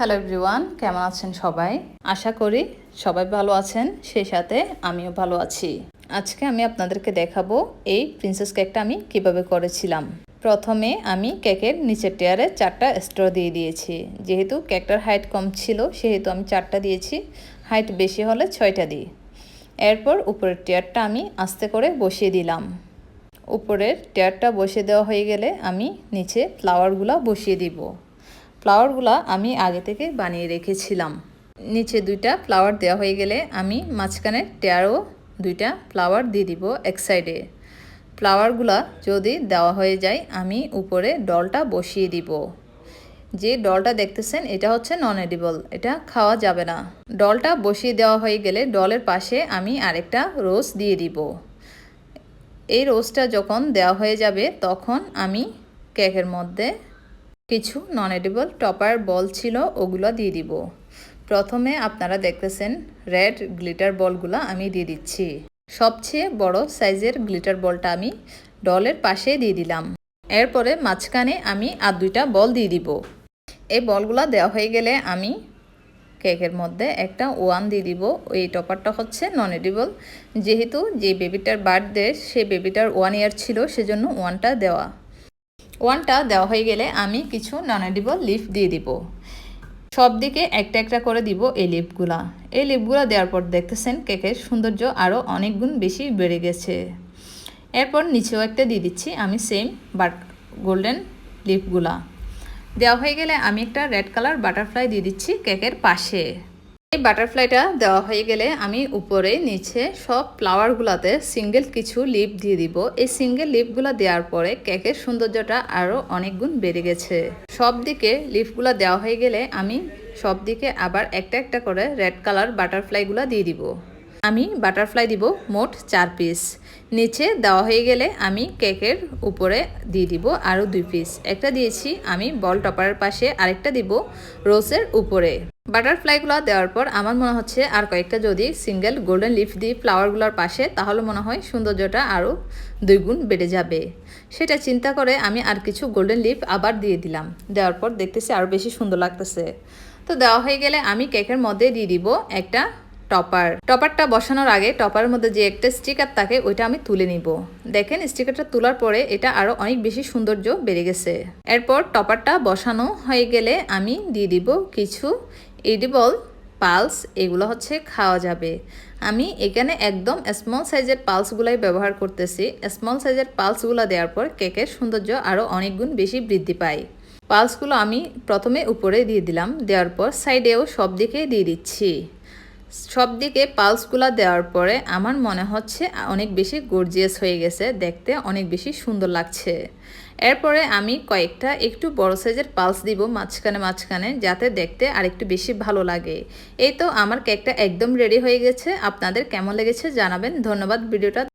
Hello everyone কেমন আছেন সবাই? আশা করি সবাই ভালো আছেন, সেই সাথে আমিও ভালো আছি। আজকে আমি আপনাদেরকে দেখাবো এই প্রিন্সেস কেকটা আমি কীভাবে করেছিলাম। প্রথমে আমি কেকের নিচের টেয়ারে চারটা স্ট্র দিয়ে দিয়েছি। যেহেতু কেকটার হাইট কম ছিল, সেহেতু আমি চারটা দিয়েছি। হাইট বেশি হলে ছয়টা দিই। এরপর উপরের টেয়ারটা আমি আস্তে করে বসিয়ে দিলাম। উপরের টেয়ারটা বসিয়ে দেওয়া হয়ে গেলে আমি নিচে ফ্লাওয়ারগুলো বসিয়ে দিব। ফ্লাওয়ারগুলো আমি আগে থেকে বানিয়ে রেখেছিলাম। নিচে দুইটা ফ্লাওয়ার দেওয়া হয়ে গেলে আমি মাঝখানে টেয়ারও দুইটা ফ্লাওয়ার দিয়ে দিব এক সাইডে। ফ্লাওয়ারগুলো যদি দেওয়া হয়ে যায়, আমি উপরে ডলটা বসিয়ে দিব। যে ডলটা দেখতেছেন, এটা হচ্ছে নন এডিবল এটা খাওয়া যাবে না। ডলটা বসিয়ে দেওয়া হয়ে গেলে ডলের পাশে আমি আরেকটা রোজ দিয়ে দিব। এই রোজটা যখন দেওয়া হয়ে যাবে, তখন আমি কেকের মধ্যে কিছু নন এডিবল টপার বল ছিল, ওগুলো দিয়ে দিব। প্রথমে আপনারা দেখতেছেন রেড গ্লিটার বলগুলো আমি দিয়ে দিচ্ছি। সবচেয়ে বড় সাইজের গ্লিটার বলটা আমি ডলের পাশে দিয়ে দিলাম। এরপরে মাঝখানে আমি আর দুইটা বল দিয়ে দিব। এই বলগুলো দেওয়া হয়ে গেলে আমি কেকের মধ্যে একটা ওয়ান দিয়ে দিব। এই টপারটা হচ্ছে নন এডিবল যেহেতু যে বেবিটার বার্থডে সে বেবিটার ওয়ান ইয়ার ছিল, সেজন্য ওয়ানটা দেওয়া। ওয়ানটা দেওয়া হয়ে গেলে আমি কিছু নন এডিবল লিফ দিয়ে দিব। সব দিকে একটা একটা করে দিব এই লিপগুলা এই লিপগুলো দেওয়ার পর দেখতেছেন কেকের সৌন্দর্য আরও অনেক গুণ বেশি বেড়ে গেছে। এরপর নিচেও একটা দিয়ে দিচ্ছি আমি সেম বাট গোল্ডেন লিপগুলা দেওয়া হয়ে গেলে আমি একটা রেড কালার বাটারফ্লাই দিয়ে দিচ্ছি কেকের পাশে। এই বাটারফ্লাইটা দেওয়া হয়ে গেলে আমি উপরে, নিচে সব ফ্লাওয়ারগুলোতে সিঙ্গেল কিছু লিপ দিয়ে দিব। এই সিঙ্গেল লিপগুলো দেওয়ার পরে কেকের সৌন্দর্যটা আরও অনেক গুণ বেড়ে গেছে। সব দিকে লিপগুলো দেওয়া হয়ে গেলে আমি সব দিকে আবার একটা একটা করে রেড কালার বাটারফ্লাইগুলো দিয়ে দিব। আমি বাটারফ্লাই দিব মোট চার পিস নিচে দেওয়া হয়ে গেলে আমি কেকের উপরে দিয়ে দিব আরও দুই পিস একটা দিয়েছি আমি বল টপারের পাশে, আরেকটা দিব রোসের উপরে। বাটারফ্লাইগুলো দেওয়ার পর আমার মনে হচ্ছে আর কয়েকটা যদি সিঙ্গেল গোল্ডেন লিফ দিই ফ্লাওয়ারগুলোর পাশে, তাহলে মনে হয় সৌন্দর্যটা আরও দুই গুণ বেড়ে যাবে। সেটা চিন্তা করে আমি আর কিছু গোল্ডেন লিফ আবার দিয়ে দিলাম। দেওয়ার পর দেখতেছি আরও বেশি সুন্দর লাগতেছে। তো দেওয়া হয়ে গেলে আমি কেকের মধ্যে দিয়ে দিব একটা টপার। টপারটা বসানোর আগে টপারের মধ্যে যে একটা স্টিকার থাকে, ওইটা আমি তুলে নিব। দেখেন, স্টিকারটা তোলার পরে এটা আরও অনেক বেশি সৌন্দর্য বেড়ে গেছে। এরপর টপারটা বসানো হয়ে গেলে আমি দিয়ে দিব কিছু এডিবল পালস, এগুলো হচ্ছে খাওয়া যাবে। আমি এখানে একদম স্মল সাইজের পালসগুলাই ব্যবহার করতেছি। স্মল সাইজের পালসগুলো দেওয়ার পর কেকের সৌন্দর্য আরও অনেক গুণ বেশি বৃদ্ধি পায়। পালসগুলো আমি প্রথমে উপরে দিয়ে দিলাম, দেওয়ার পর সাইডেও সব দিকে দিয়ে দিচ্ছি। সব দিকে পালসগুলো দেওয়ার পরে আমার মনে হচ্ছে অনেক বেশি গর্জিয়াস হয়ে গেছে, দেখতে অনেক বেশি সুন্দর লাগছে। এরপরে আমি কয়েকটা একটু বড় সাইজের পালস দিব মাঝখানে মাঝখানে, যাতে দেখতে আর একটু বেশি ভালো লাগে। এই তো আমার কেকটা একদম রেডি হয়ে গেছে, আপনাদের কেমন লেগেছে জানাবেন। ধন্যবাদ ভিডিওটা।